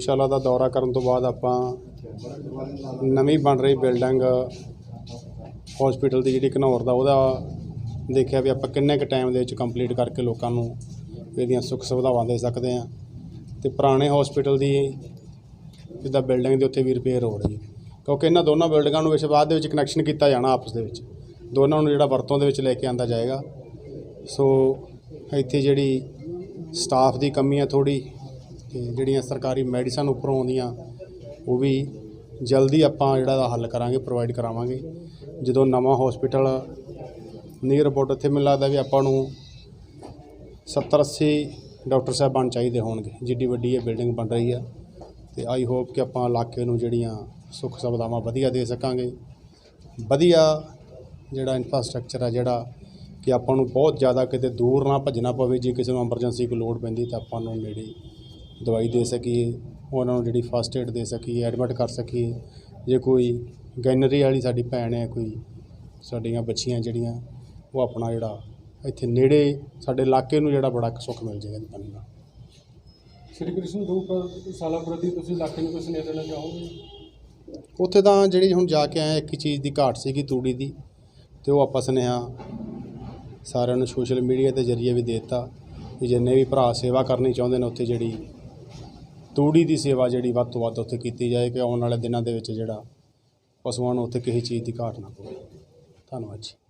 ਧਰਮਸ਼ਾਲਾ ਦਾ ਦੌਰਾ ਕਰਨ ਤੋਂ ਬਾਅਦ ਆਪਾਂ ਨਵੀਂ ਬਣ ਰਹੀ ਬਿਲਡਿੰਗ ਹਸਪੀਟਲ ਦੀ ਜਿਹੜੀ ਘਨੌਰ ਦਾ, ਉਹਦਾ ਦੇਖਿਆ ਵੀ ਆਪਾਂ ਕਿੰਨੇ ਕੁ ਟਾਈਮ ਦੇ ਵਿੱਚ ਕੰਪਲੀਟ ਕਰਕੇ ਲੋਕਾਂ ਨੂੰ ਇਹਦੀਆਂ ਸੁੱਖ ਸੁਵਿਧਾਵਾਂ ਦੇ ਸਕਦੇ ਹਾਂ। ਤੇ ਪੁਰਾਣੇ ਹਸਪੀਟਲ ਦੀ ਜਿੱਦਾਂ ਬਿਲਡਿੰਗ ਦੇ ਉੱਤੇ ਵੀ ਰਿਪੇਅਰ ਹੋ ਰਹੀ ਹੈ। ਕਿਉਂਕਿ ਇਹਨਾਂ ਦੋਨਾਂ ਬਿਲਡਿੰਗਾਂ ਨੂੰ ਵਿੱਚ ਬਾਅਦ ਦੇ ਵਿੱਚ ਕਨੈਕਸ਼ਨ ਕੀਤਾ ਜਾਣਾ ਆਪਸ ਦੇ ਵਿੱਚ। ਦੋਨਾਂ ਨੂੰ ਜਿਹੜਾ ਵਰਤੋਂ ਦੇ ਵਿੱਚ ਲੈ ਕੇ ਆਂਦਾ ਜਾਏਗਾ। ਸੋ ਇੱਥੇ ਜਿਹੜੀ ਸਟਾਫ ਦੀ ਕਮੀ ਹੈ ਥੋੜੀ ਤੇ ਜਿਹੜੀਆਂ ਸਰਕਾਰੀ ਮੈਡੀਸਨ ਉੱਪਰੋਂ ਆਉਂਦੀਆਂ, ਉਹ ਵੀ ਜਲਦੀ ਆਪਾਂ ਜਿਹੜਾ ਦਾ ਹੱਲ ਕਰਾਂਗੇ ਪ੍ਰੋਵਾਈਡ ਕਰਾਵਾਂਗੇ। ਜਦੋਂ ਨਵਾਂ ਹਸਪੀਟਲ ਨੀਅਰ ਅਬਾਊਟ ਇੱਥੇ ਮੈਨੂੰ ਲੱਗਦਾ ਵੀ ਆਪਾਂ ਨੂੰ 70 80 ਡਾਕਟਰ ਸਾਹਿਬਾਨ ਚਾਹੀਦੇ ਹੋਣਗੇ। ਜਿੱਡੀ ਵੱਡੀ ਇਹ ਬਿਲਡਿੰਗ ਬਣ ਰਹੀ ਆ ਤੇ ਆਈ ਹੋਪ ਕਿ ਆਪਾਂ ਇਲਾਕੇ ਨੂੰ ਜਿਹੜੀਆਂ ਸੁੱਖ ਸੁਵਿਧਾਵਾਂ ਵਧੀਆ ਦੇ ਸਕਾਂਗੇ। ਵਧੀਆ ਜਿਹੜਾ ਇਨਫਰਾਸਟ੍ਰਕਚਰ ਆ ਜਿਹੜਾ ਕਿ ਆਪਾਂ ਨੂੰ ਬਹੁਤ ਜ਼ਿਆਦਾ ਕਿਤੇ ਦੂਰ ਨਾ ਭੱਜਣਾ ਪਵੇ, ਜੇ ਕਿਸੇ ਨੂੰ ਐਮਰਜੈਂਸੀ ਕੋਈ ਲੋੜ ਪੈਂਦੀ ਤਾਂ ਆਪਾਂ ਨੂੰ ਨੇੜੇ ਦਵਾਈ ਦੇ ਸਕੀਏ ਉਹਨਾਂ ਨੂੰ ਜਿਹੜੀ ਫਸਟ ਏਡ ਦੇ ਸਕੀਏ ਐਡਮਿਟ ਕਰ ਸਕੀਏ। ਜੇ ਕੋਈ ਗੈਨਰੀ ਵਾਲੀ ਸਾਡੀ ਭੈਣ ਹੈ ਕੋਈ ਸਾਡੀਆਂ ਬੱਚੀਆਂ ਜਿਹੜੀਆਂ ਉਹ ਆਪਣਾ ਜਿਹੜਾ ਇੱਥੇ ਨੇੜੇ ਸਾਡੇ ਇਲਾਕੇ ਨੂੰ ਜਿਹੜਾ ਬੜਾ ਸੁੱਖ ਮਿਲ ਜਾਏਗਾ ਜੀ ਨਾਲ ਸ਼੍ਰੀ ਕ੍ਰਿਸ਼ਨ ਦੋ ਪ੍ਰ- ਸਾਲਾਂ ਪ੍ਰਤੀ ਤੁਸੀਂ ਇਲਾਕੇ ਨੂੰ ਕੋਈ ਸੁਨੇਹਾ ਦੇਣਾ ਚਾਹੋਗੇ? ਉੱਥੇ ਤਾਂ ਜਿਹੜੀ ਹੁਣ ਜਾ ਕੇ ਆਏ ਇੱਕ ਹੀ ਚੀਜ਼ ਦੀ ਘਾਟ ਸੀਗੀ ਤੂੜੀ ਦੀ ਤੇ ਉਹ ਆਪਾਂ ਸੁਨੇਹਾ ਸਾਰਿਆਂ ਨੂੰ ਸੋਸ਼ਲ ਮੀਡੀਆ ਦੇ ਜ਼ਰੀਏ ਵੀ ਦੇ ਦਿੱਤਾ ਕਿ ਜਿੰਨੇ ਵੀ ਭਰਾ ਸੇਵਾ ਕਰਨੀ ਚਾਹੁੰਦੇ ਨੇ ਉੱਥੇ ਜਿਹੜੀ ਤੂੜੀ ਦੀ ਸੇਵਾ ਜਿਹੜੀ ਵੱਧ ਤੋਂ ਵੱਧ ਉੱਥੇ ਕੀਤੀ ਜਾਏ ਕਿ ਆਉਣ ਵਾਲੇ ਦਿਨਾਂ ਦੇ ਵਿੱਚ ਜਿਹੜਾ ਪਸ਼ੂਆਂ ਨੂੰ ਉੱਥੇ ਕਿਸੇ ਚੀਜ਼ ਦੀ ਘਾਟ ਨਾ ਪਵੇ। ਧੰਨਵਾਦ ਜੀ।